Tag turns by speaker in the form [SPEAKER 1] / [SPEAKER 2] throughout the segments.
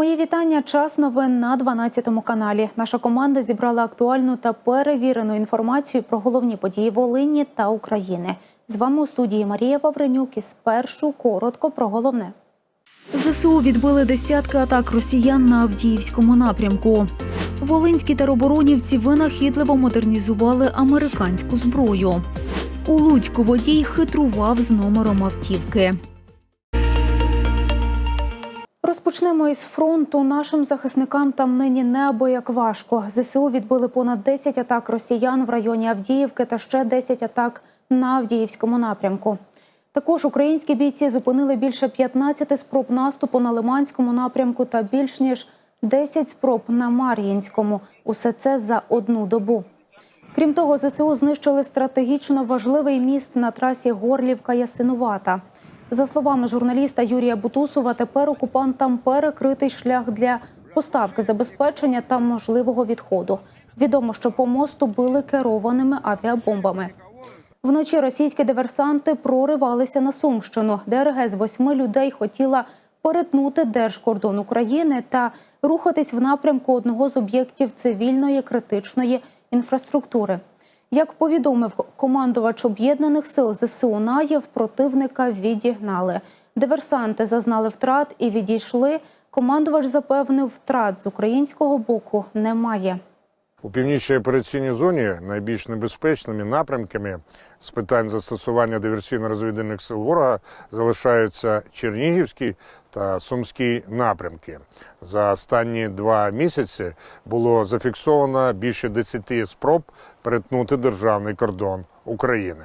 [SPEAKER 1] Мої вітання. Час новин на 12 каналі. Наша команда зібрала актуальну та перевірену інформацію про головні події Волині та України. З вами у студії Марія Вавренюк і спершу коротко про головне. ЗСУ відбили десятки атак росіян на Авдіївському напрямку. Волинські тероборонівці винахідливо модернізували американську зброю. У Луцьку водій хитрував з номером автівки. Розпочнемо із фронту. Нашим захисникам там нині неабияк важко. ЗСУ відбили понад 10 атак росіян в районі Авдіївки та ще 10 атак на Авдіївському напрямку. Також українські бійці зупинили більше 15 спроб наступу на Лиманському напрямку та більш ніж 10 спроб на Мар'їнському. Усе це за одну добу. Крім того, ЗСУ знищили стратегічно важливий міст на трасі Горлівка-Ясинувата. За словами журналіста Юрія Бутусова, тепер окупантам перекритий шлях для поставки забезпечення та можливого відходу. Відомо, що по мосту били керованими авіабомбами. Вночі російські диверсанти проривалися на Сумщину. ДРГ з восьми людей хотіла перетнути держкордон України та рухатись в напрямку одного з об'єктів цивільної критичної інфраструктури. Як повідомив командувач об'єднаних сил ЗСУ Наєв, противника відігнали. Диверсанти зазнали втрат і відійшли. Командувач запевнив, втрат з українського боку немає.
[SPEAKER 2] У північній операційній зоні найбільш небезпечними напрямками з питань застосування диверсійно-розвідувальних сил ворога залишаються Чернігівський та Сумський напрямки. За останні два місяці було зафіксовано більше 10 спроб перетнути державний кордон України.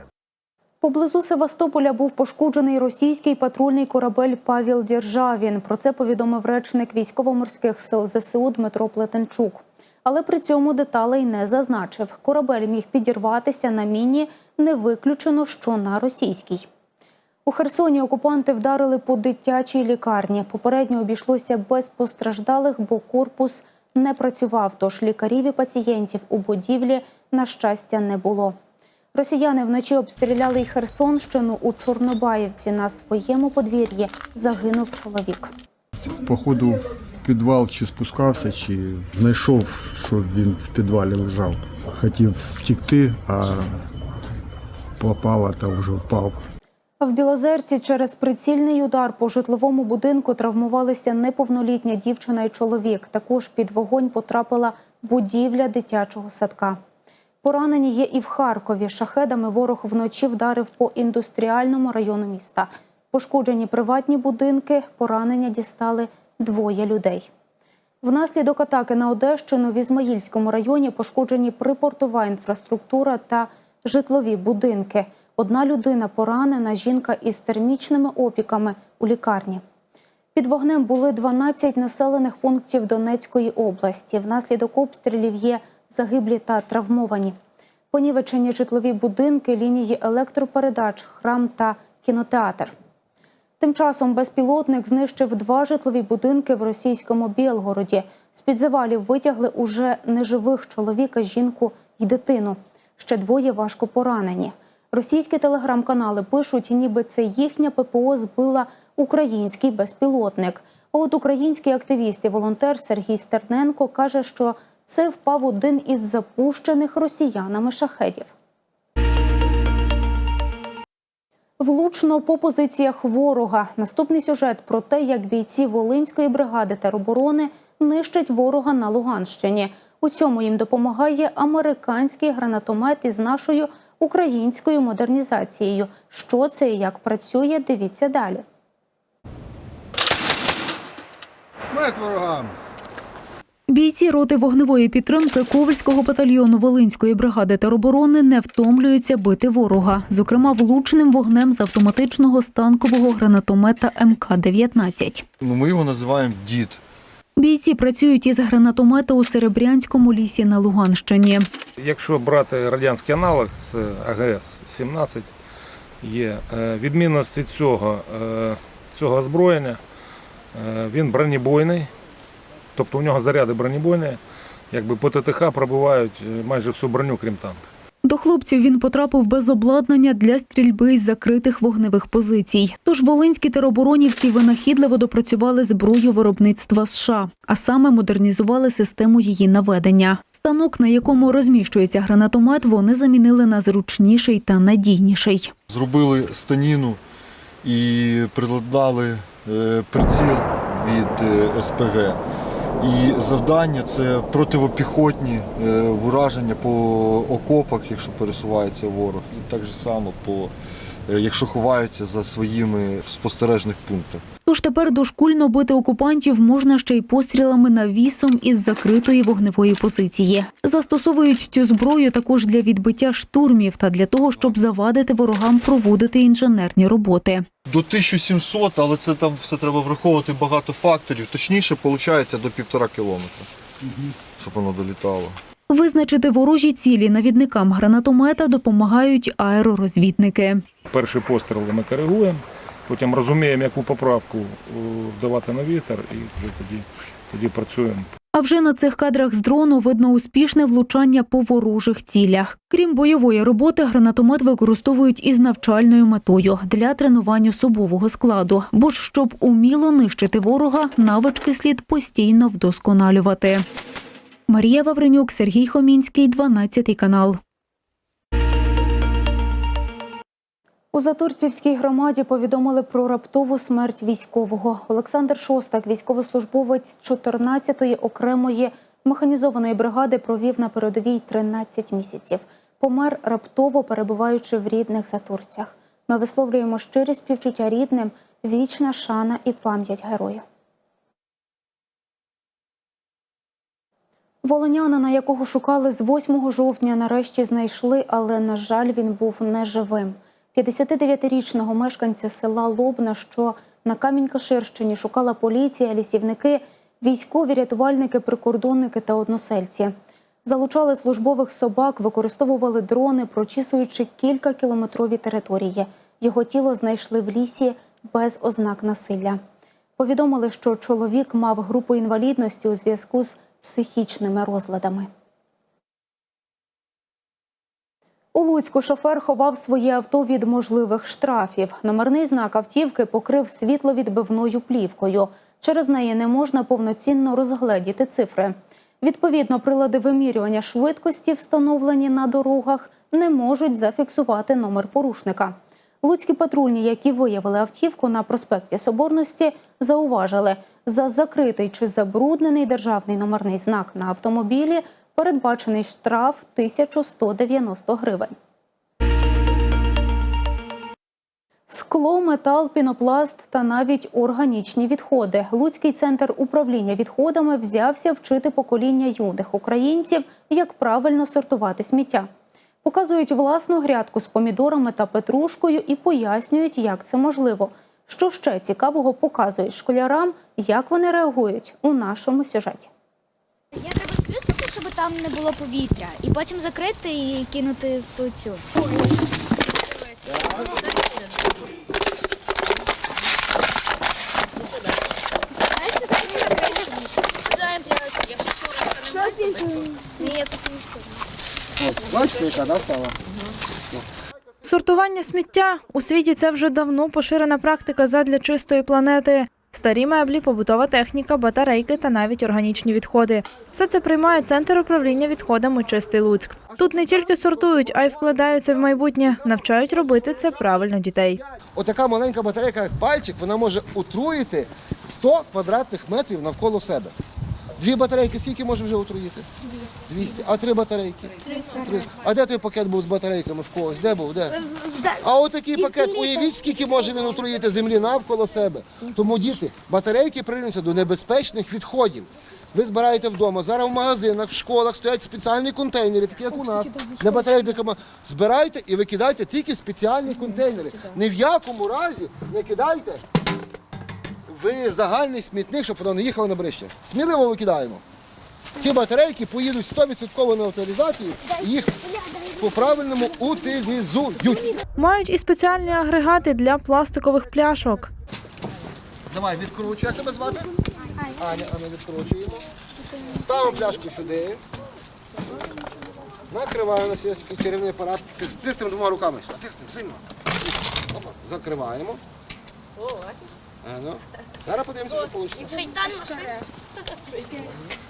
[SPEAKER 1] Поблизу Севастополя був пошкоджений російський патрульний корабель Павіл Дєржавін. Про це повідомив речник військово-морських сил ЗСУ Дмитро Плетенчук. Але при цьому деталей не зазначив. Корабель міг підірватися на міні, не виключено, що на російській. У Херсоні окупанти вдарили по дитячій лікарні. Попередньо обійшлося без постраждалих, бо корпус не працював. Тож лікарів і пацієнтів у будівлі, на щастя, не було. Росіяни вночі обстріляли й Херсонщину у Чорнобаївці. На своєму подвір'ї загинув чоловік.
[SPEAKER 3] Походу в підвал чи спускався, чи знайшов, що він в підвалі лежав. Хотів втікти, а попало та вже впав.
[SPEAKER 1] В Білозерці через прицільний удар по житловому будинку травмувалися неповнолітня дівчина і чоловік. Також під вогонь потрапила будівля дитячого садка. Поранені є і в Харкові. Шахедами ворог вночі вдарив по індустріальному району міста. Пошкоджені приватні будинки, поранення дістали двоє людей. Внаслідок атаки на Одещину в Ізмаїльському районі пошкоджені припортова інфраструктура та житлові будинки. Одна людина поранена, жінка із термічними опіками у лікарні. Під вогнем були 12 населених пунктів Донецької області. Внаслідок обстрілів є загиблі та травмовані. Понівечені житлові будинки, лінії електропередач, храм та кінотеатр. Тим часом безпілотник знищив два житлові будинки в російському Білгороді. З-під завалів витягли уже неживих чоловіка, жінку і дитину. Ще двоє важко поранені. Російські телеграм-канали пишуть, ніби це їхня ППО збила український безпілотник. А от український активіст і волонтер Сергій Стерненко каже, що це впав один із запущених росіянами шахедів. Влучно по позиціях ворога. Наступний сюжет про те, як бійці Волинської бригади тероборони нищать ворога на Луганщині. У цьому їм допомагає американський гранатомет із нашою українською модернізацією. Що це і як працює, дивіться далі.
[SPEAKER 4] Смерть ворогам!
[SPEAKER 1] Бійці роти вогневої підтримки Ковальського батальйону Волинської бригади тероборони не втомлюються бити ворога, зокрема влучним вогнем з автоматичного станкового гранатомета МК-19.
[SPEAKER 5] Ну, Ми його називаємо дід.
[SPEAKER 1] Бійці працюють із гранатомета у Серебрянському лісі на Луганщині.
[SPEAKER 4] Якщо брати радянський аналог з АГС-17, є е, відмінності цього, е, цього озброєння, е, він бронебойний, тобто у нього заряди бронебойні, якби по ТТХ пробивають майже всю броню, крім танка.
[SPEAKER 1] До хлопців він потрапив без обладнання для стрільби із закритих вогневих позицій. Тож волинські тероборонівці винахідливо допрацювали зброю виробництва США, а саме модернізували систему її наведення. Станок, на якому розміщується гранатомет, вони замінили на зручніший та надійніший.
[SPEAKER 5] Зробили станіну і приладнали е, приціл від е, СПГ. І завдання це противопіхотні е, враження по окопах, якщо пересувається ворог, і так же само по, е, якщо ховаються за своїми спостережних пунктах.
[SPEAKER 1] Тож тепер дошкульно бити окупантів можна ще й пострілами навісом із закритої вогневої позиції. Застосовують цю зброю також для відбиття штурмів та для того, щоб завадити ворогам проводити інженерні роботи.
[SPEAKER 5] До 1700, але це там все треба враховувати багато факторів. Точніше, виходить до півтора кілометра, щоб воно долітало.
[SPEAKER 1] Визначити ворожі цілі навідникам гранатомета допомагають аеророзвідники.
[SPEAKER 4] Перші постріли ми коригуємо, потім розуміємо, яку поправку е, вдавати на вітер, і вже тоді, тоді працюємо.
[SPEAKER 1] А вже на цих кадрах з дрону видно успішне влучання по ворожих цілях. Крім бойової роботи, гранатомет використовують із навчальною метою для тренування особового складу. Бо ж щоб уміло нищити ворога, навички слід постійно вдосконалювати. Марія Вавренюк, Сергій Хомінський, 12 канал. У Затурцівській громаді повідомили про раптову смерть військового. Олександр Шостак, військовослужбовець 14-ї окремої механізованої бригади, провів на передовій 13 місяців. Помер раптово перебуваючи в рідних Затурцях. Ми висловлюємо щирі співчуття рідним, вічна шана і пам'ять герою. Волонянина, якого шукали з 8 жовтня, нарешті знайшли, але, на жаль, він був неживим. 59-річного мешканця села Лобна, що на Камінь-Каширщині шукала поліція, лісівники, військові рятувальники, прикордонники та односельці. Залучали службових собак, використовували дрони, прочісуючи кілька кілометрові території. Його тіло знайшли в лісі без ознак насилля. Повідомили, що чоловік мав групу інвалідності у зв'язку з психічними розладами. У Луцьку шофер ховав своє авто від можливих штрафів. Номерний знак автівки покрив світловідбивною плівкою. Через неї не можна повноцінно розгледіти цифри. Відповідно, прилади вимірювання швидкості, встановлені на дорогах, не можуть зафіксувати номер порушника. Луцькі патрульні, які виявили автівку на проспекті Соборності, зауважили, за закритий чи забруднений державний номерний знак на автомобілі передбачений штраф 1190 гривень. Скло, метал, пінопласт та навіть органічні відходи. Луцький центр управління відходами взявся вчити покоління юних українців, як правильно сортувати сміття. Показують власну грядку з помідорами та петрушкою і пояснюють, як це можливо. Що ще цікавого показують школярам, як вони реагують у нашому сюжеті.
[SPEAKER 6] Я треба сплюснути, щоб там не було повітря, і потім закрити і кинути в ту цю.
[SPEAKER 7] Сортування сміття у світі це вже давно поширена практика задля чистої планети. Старі меблі, побутова техніка, батарейки та навіть органічні відходи. Все це приймає центр управління відходами Чистий Луцьк. Тут не тільки сортують, а й вкладаються в майбутнє, навчають робити це правильно дітей.
[SPEAKER 8] Отака маленька батарейка, як пальчик, вона може отруїти 100 квадратних метрів навколо себе. Дві батарейки скільки може вже отруїти? 200. А три батарейки? 300. А де той пакет був з батарейками в когось? Де був? Де? А отакий пакет, уявіть, скільки може він отруїти землі навколо себе. Тому діти, батарейки прирівнюються до небезпечних відходів. Ви збираєте вдома. Зараз в магазинах, в школах стоять спеціальні контейнери, такі як у нас, для батарейок. Збирайте і викидайте тільки спеціальні контейнери. Ні в якому разі не кидайте в загальний смітник, щоб воно не їхало на брище. Сміливо викидаємо. Ці батарейки поїдуть 100% на утилізацію і їх по-правильному утилізують.
[SPEAKER 7] Мають і спеціальні агрегати для пластикових пляшок.
[SPEAKER 8] Давай, відкручуй. Як тебе звати? Аня, а ми відкручуємо. Ставимо пляшку сюди. Накриваємо на сіточку чарівний апарат. Тиснемо двома руками. Тиснемо сильно. Опа, закриваємо. Ну. Зараз подивимося, що вийде.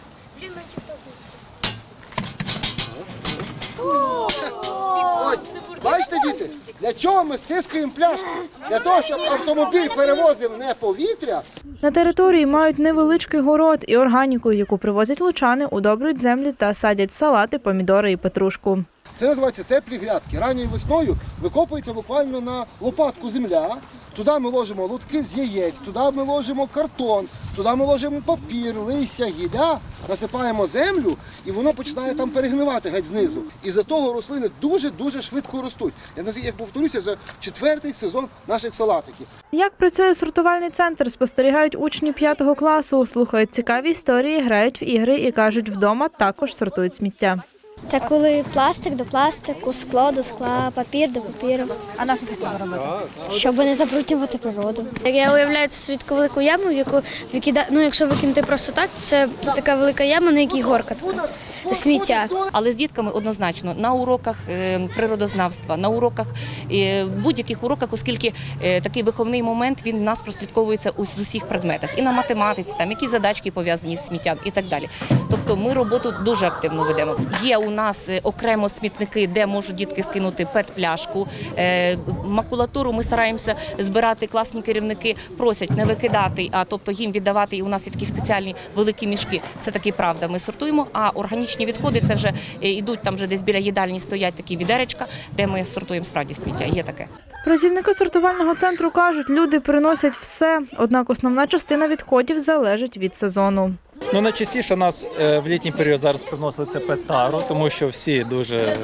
[SPEAKER 8] Бачите, діти, для чого ми стискаємо пляшку? Для того, щоб автомобіль перевозив не повітря,
[SPEAKER 7] На території мають невеличкий город і органіку, яку привозять лучани, удобрюють землі та садять салати, помідори і петрушку.
[SPEAKER 8] Це називається теплі грядки. Ранньою весною викопується буквально на лопатку земля. Туди ми ложимо лутки з яєць, туди ми ложимо картон, туди ми ложимо папір, листя, гілля, насипаємо землю, і воно починає там перегнивати геть знизу. І за того рослини дуже-дуже швидко ростуть. Я як повторюся, вже четвертий сезон наших салатиків.
[SPEAKER 7] Як працює сортувальний центр, спостерігають учні п'ятого класу, слухають цікаві історії, грають в ігри і кажуть, вдома також сортують сміття.
[SPEAKER 6] Це коли пластик до пластику, скло до скла, папір до папіру. А на що це робити? Щоб не забруднювати природу.
[SPEAKER 9] Як я уявляю це свідку велику яму, в яку викида... ну, якщо викинути просто так, це така велика яма, на якій горка така сміття.
[SPEAKER 10] Але з дітками однозначно на уроках е, природознавства, на уроках е, будь-яких уроках, оскільки е, такий виховний момент він в нас прослідковується у з усіх предметах, і на математиці, там які задачки пов'язані з сміттям і так далі. Тобто ми роботу дуже активно ведемо. Є у нас окремо смітники, де можуть дітки скинути пет-пляшку. Макулатуру ми стараємося збирати. Класні керівники просять не викидати, а тобто їм віддавати. І у нас є такі спеціальні великі мішки. Це таки правда. Ми сортуємо. А органічні відходи це вже е, йдуть там, вже десь біля їдальні стоять такі відеречка, де ми сортуємо справді сміття. Є таке.
[SPEAKER 7] Працівники сортувального центру кажуть, люди приносять все, однак основна частина відходів залежить від сезону.
[SPEAKER 11] Ну, найчастіше нас е, в літній період зараз приносили це петару, тому що всі дуже е,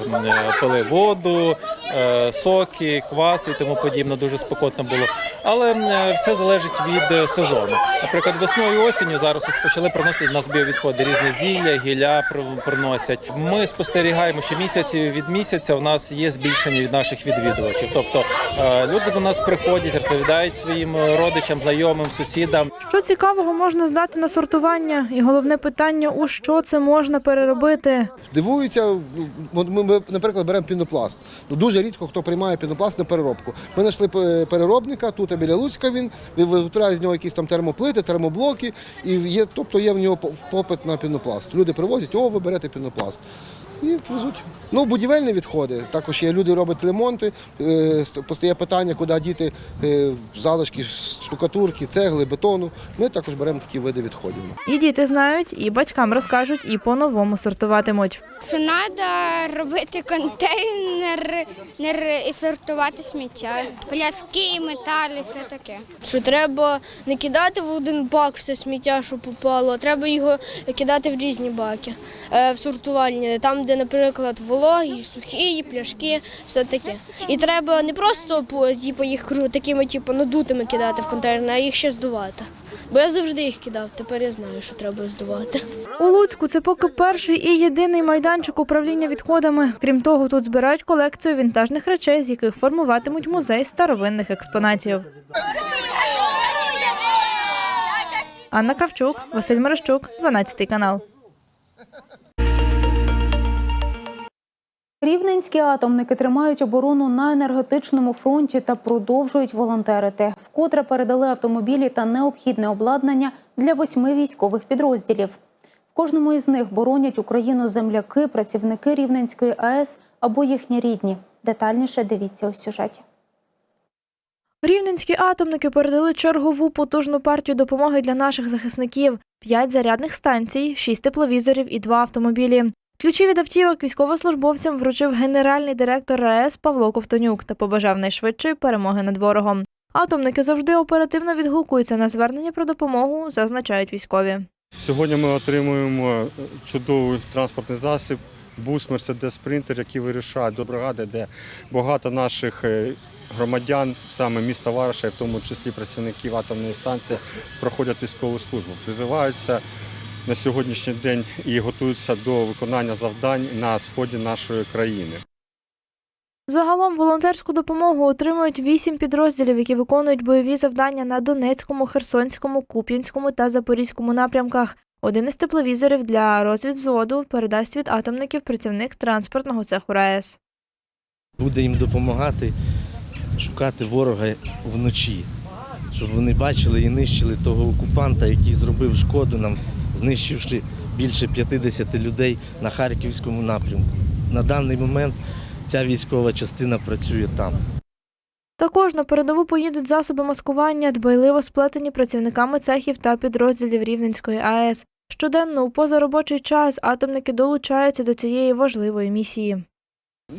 [SPEAKER 11] пили воду, е, соки, квас і тому подібне, дуже спекотно було. Але все залежить від сезону. Наприклад, весною і осінню зараз почали приносити в нас біовідходи, різні зілля, гілля при- приносять. Ми спостерігаємо, що місяці від місяця в нас є збільшення від наших відвідувачів. Тобто люди до нас приходять, розповідають своїм родичам, знайомим, сусідам.
[SPEAKER 7] Що цікавого можна здати на сортування? І головне питання, у що це можна переробити.
[SPEAKER 8] Дивуються, ми, наприклад, беремо пінопласт. Ну, дуже рідко хто приймає пінопласт на переробку. Ми знайшли переробника, тут біля Луцька він виготовляє з нього якісь там термоплити, термоблоки, і є, тобто є в нього попит на пінопласт. Люди привозять, о, ви берете пінопласт. І везуть. Ну, будівельні відходи. Також є люди роблять ремонти. е, Постає питання, куди діти е, залишки штукатурки, цегли, бетону. Ми також беремо такі види відходів.
[SPEAKER 7] І діти знають, і батькам розкажуть, і по-новому сортуватимуть.
[SPEAKER 9] Що треба робити контейнер і сортувати сміття. Пляски, металі, все таке.
[SPEAKER 12] що треба не кидати в один бак все сміття, що попало, а треба його кидати в різні баки, е, в сортувальні, там, де, наприклад, вологі, сухі, пляшки, все таке. І треба не просто типу, їх такими типу, надутими кидати в контейнер, а їх ще здувати. Бо я завжди їх кидав, тепер я знаю, що треба здувати.
[SPEAKER 7] У Луцьку це поки перший і єдиний майданчик управління відходами. Крім того, тут збирають колекцію вінтажних речей, з яких формуватимуть музей старовинних експонатів. Анна Кравчук, Василь Мерещук, 12 канал.
[SPEAKER 1] Рівненські атомники тримають оборону на енергетичному фронті та продовжують волонтерити. Вкотре передали автомобілі та необхідне обладнання для восьми військових підрозділів. В кожному із них боронять Україну земляки, працівники Рівненської АЕС або їхні рідні. Детальніше дивіться у сюжеті.
[SPEAKER 7] Рівненські атомники передали чергову потужну партію допомоги для наших захисників: п'ять зарядних станцій, шість тепловізорів і два автомобілі. Ключі від автівок військовослужбовцям вручив генеральний директор РАЕС Павло Ковтонюк та побажав найшвидшої перемоги над ворогом. Атомники завжди оперативно відгукуються на звернення про допомогу, зазначають військові.
[SPEAKER 13] Сьогодні ми отримуємо чудовий транспортний засіб, бус Мерседес Спринтер, який вирішає до бригади, де багато наших е, громадян, саме міста Вараша, в тому числі працівників атомної станції, проходять військову службу, призиваються на сьогоднішній день і готуються до виконання завдань на сході нашої країни.
[SPEAKER 7] Загалом волонтерську допомогу отримують вісім підрозділів, які виконують бойові завдання на Донецькому, Херсонському, Куп'янському та Запорізькому напрямках. Один із тепловізорів для розвідвзводу передасть від атомників працівник транспортного цеху РаЕС.
[SPEAKER 14] Буде їм допомагати шукати ворога вночі, щоб вони бачили і нищили того окупанта, який зробив шкоду нам, знищивши більше 50 людей на харківському напрямку. На даний момент ця військова частина працює там.
[SPEAKER 7] Також на передову поїдуть засоби маскування, дбайливо сплетені працівниками цехів та підрозділів Рівненської АЕС. Щоденно у позаробочий час атомники долучаються до цієї важливої місії.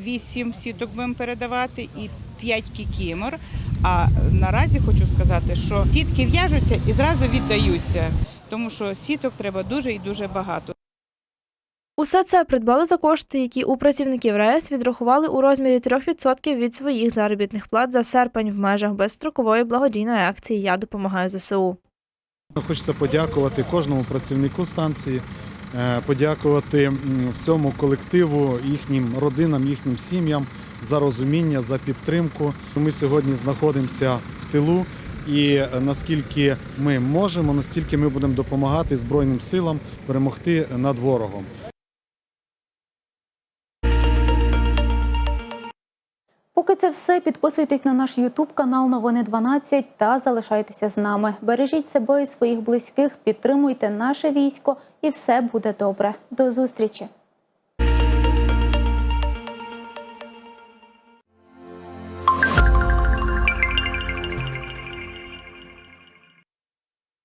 [SPEAKER 15] Вісім сіток будемо передавати і п'ять кікімор. А наразі хочу сказати, що сітки в'яжуться і зразу віддаються, тому що сіток треба дуже і дуже багато.
[SPEAKER 7] Усе це придбали за кошти, які у працівників РаЕС відрахували у розмірі 3% від своїх заробітних плат за серпень в межах безстрокової благодійної акції Я допомагаю ЗСУ.
[SPEAKER 5] Хочеться подякувати кожному працівнику станції, е, подякувати всьому колективу, їхнім родинам, їхнім сім'ям за розуміння, за підтримку. Ми сьогодні знаходимося в тилу, і наскільки ми можемо, настільки ми будемо допомагати Збройним силам перемогти над ворогом.
[SPEAKER 1] Поки це все, підписуйтесь на наш Ютуб канал Новини 12 та залишайтеся з нами. Бережіть себе і своїх близьких, підтримуйте наше військо, і все буде добре. До зустрічі!